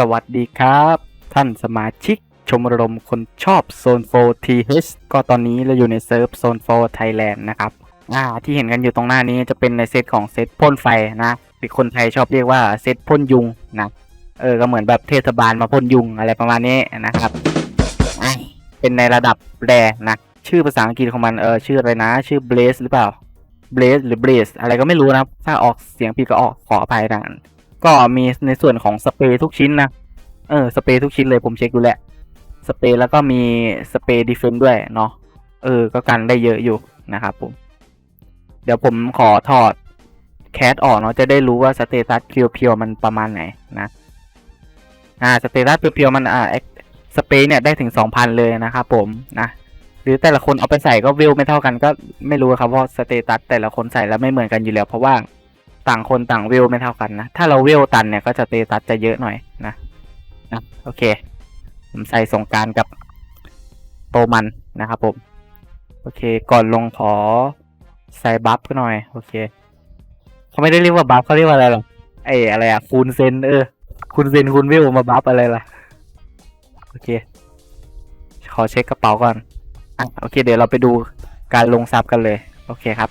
สวัสดีครับ ท่านสมาชิกชมรมคนชอบโซน4 TH ก็ตอนนี้เราอยู่ในเซิร์ฟโซน4 Thailand นะครับอ่าที่เห็นกันอยู่ตรงหน้านี้จะเป็นในเซตของเซตพ่นไฟนะหรือคนไทยชอบเรียกว่าเซตพ่นยุงนะเออก็เหมือนแบบเทศบาลมาพ่นยุงอะไรประมาณนี้นะครับเป็นในระดับแรนะชื่อภาษาอังกฤษของมันเออชื่ออะไรนะ ชื่อ Blaze หรือเปล่า Blaze หรือ Blaze อะไรก็ไม่รู้นะครับถ้าออกเสียงผิดก็ออกขออภัยดังนั้น ก็มีในส่วนของสเปรย์ทุกชิ้นนะ เออสเปรย์ทุกชิ้นเลยผมเช็คดูแหละสเปรย์แล้วก็มีสเปรย์ดีเฟนด้วยเนาะเออ ก็กันได้เยอะอยู่นะครับผม เดี๋ยวผมขอถอดแคสออกเนาะจะได้รู้ว่าสเตตัสเพียวๆมันประมาณไหนนะอ่าสเตตัสเพียวๆมันอ่าสเปรย์เนี่ยได้ถึง2,000เลยนะครับผมนะหรือแต่ละคนเอาไปใส่ก็วิวไม่เท่ากันก็ไม่รู้ครับเพราะสเตตัสแต่ละคนใส่แล้วไม่เหมือนกันอยู่แล้วเพราะว่า ต่างคนต่างวิวไม่เท่ากันนะ ถ้าเราวิวตันเนี่ยก็จะเตตัสจะเยอะหน่อยนะนะโอเค ผมใส่สงการกับโตมันนะครับผม โอเค ก่อนลงขอใส่บัฟก็หน่อย โอเคเขาไม่ได้เรียกว่าบัฟเขาเรียกว่าอะไรหรอไอ้อะไรอะคูณเซนเออคูณเซนคูณวิวมาบัฟอะไรล่ะ โอเค ขอเช็คกระเป๋าก่อนอะโอเค เดี๋ยวเราไปดูการลงซับกันเลย โอเคครับ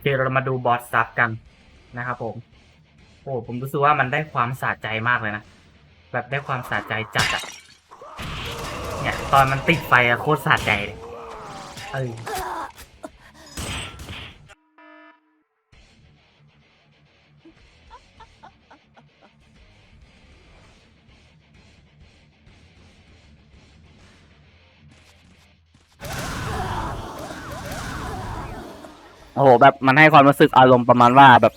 เคเรามาดูบอสซับกันนะครับผม โอ้ผมรู้สึกว่ามันได้ความสะใจมากเลยนะ แบบได้ความสะใจจัดอะเนี่ย ตอนมันติดไฟอะโคตรสะใจเลยเออ โอ้โหแบบมันให้ความรู้สึกอารมณ์ประมาณว่าแบบ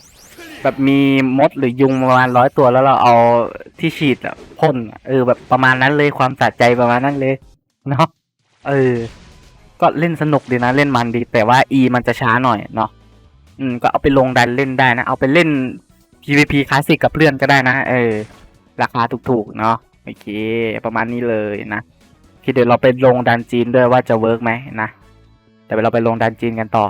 แบบมีมดหรือยุงประมาณร้อยตัวแล้วเราเอาที่ฉีดอะพ่นเออแบบประมาณนั้นเลยความสะใจประมาณนั้นเลยเนาะเออ ก็เล่นสนุกดีนะเล่นมันดี แต่ว่า E มันจะช้าหน่อยเนาะอืมก็เอาไปลงดันเล่นได้นะ เอาไปเล่น PVP คลาสสิกกับเพื่อนก็ได้นะ เออ ราคาถูกๆเนาะโอเค ประมาณนี้เลยนะโอเคเดี๋ยวเราไปลงดันจีนด้วยว่าจะเวิร์กไหมนะแต่เราไปลงดันจีนกันต่อ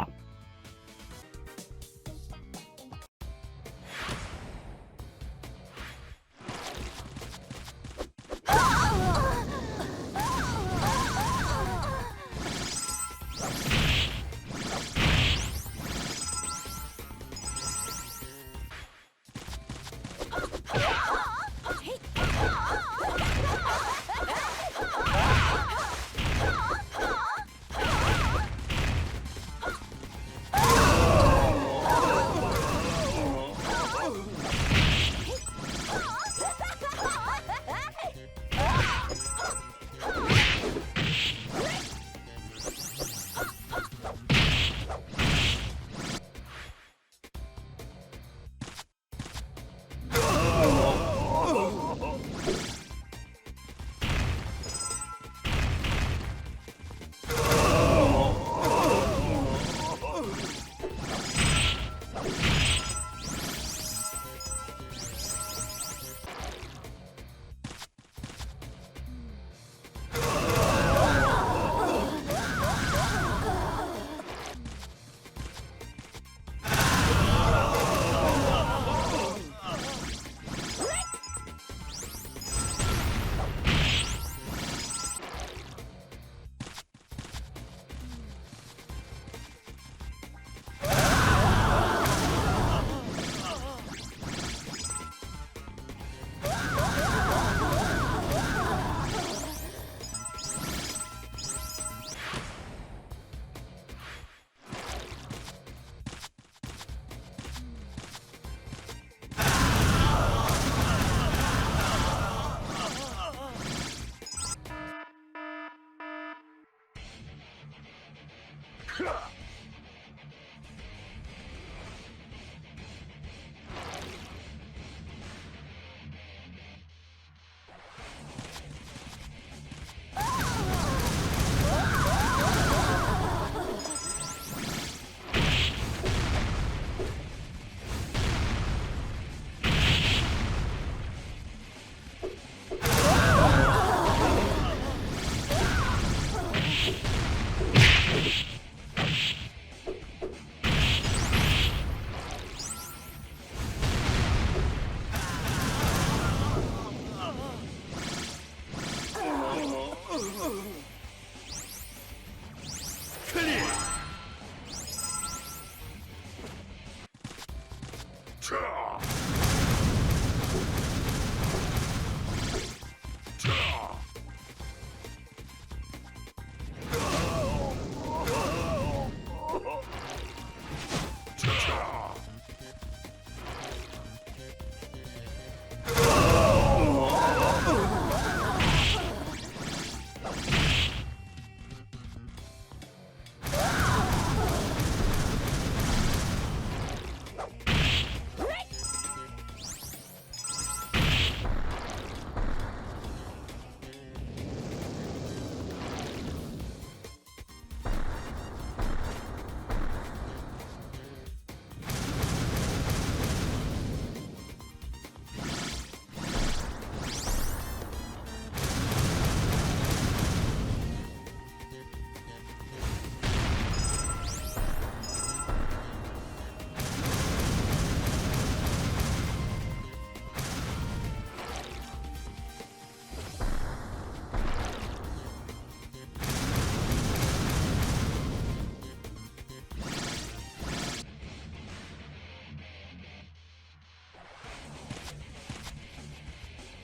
Huh!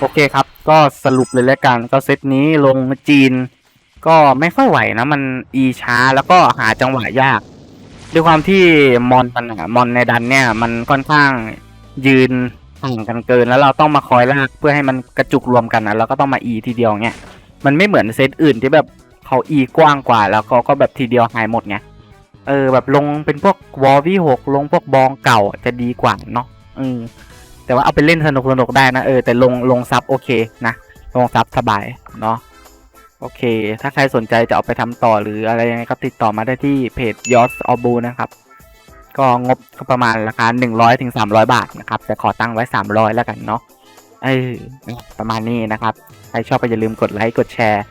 โอเคครับ ก็สรุปเลยแล้วกัน ก็เซตนี้ลงจีน ก็ไม่ค่อยไหวนะ มันอีช้าแล้วก็หาจังหวะยาก ด้วยความที่มอนมันอะมอนในดันเนี่ย มันค่อนข้างยืนห่างกันเกิน แล้วเราต้องมาคอยลากเพื่อให้มันกระจุกรวมกันนะแล้วก็ต้องมาอีทีเดียวเงี้ยมันไม่เหมือนเซตอื่นที่แบบเขาอีกว้างกว่า แล้วเขาก็แบบทีเดียวหายหมดไงเออแบบลงเป็นพวกวอลวี่หกลงพวกบองเก่าจะดีกว่าเนาะอืม แต่ว่าเอาไปเล่นสนุกสนุกได้นะเออแต่ลงลงซับโอเคนะลงซับสบายเนาะโอเค ถ้าใครสนใจจะเอาไปทำต่อหรืออะไรยังไงก็ติดต่อมาได้ที่เพจยอสออบูนะครับ ก็งบประมาณราคาหนึ่งร้อยถึงสามร้อยบาทนะครับแต่ขอตั้งไว้สามร้อยแล้วกันเนาะเออประมาณนี้นะครับ ใครชอบก็อย่าลืมกดไลค์กดแชร์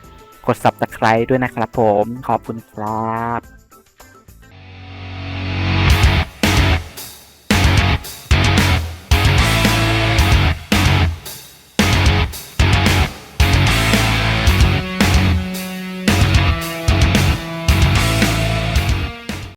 กด subscribe ด้วยนะครับผมขอบคุณครับ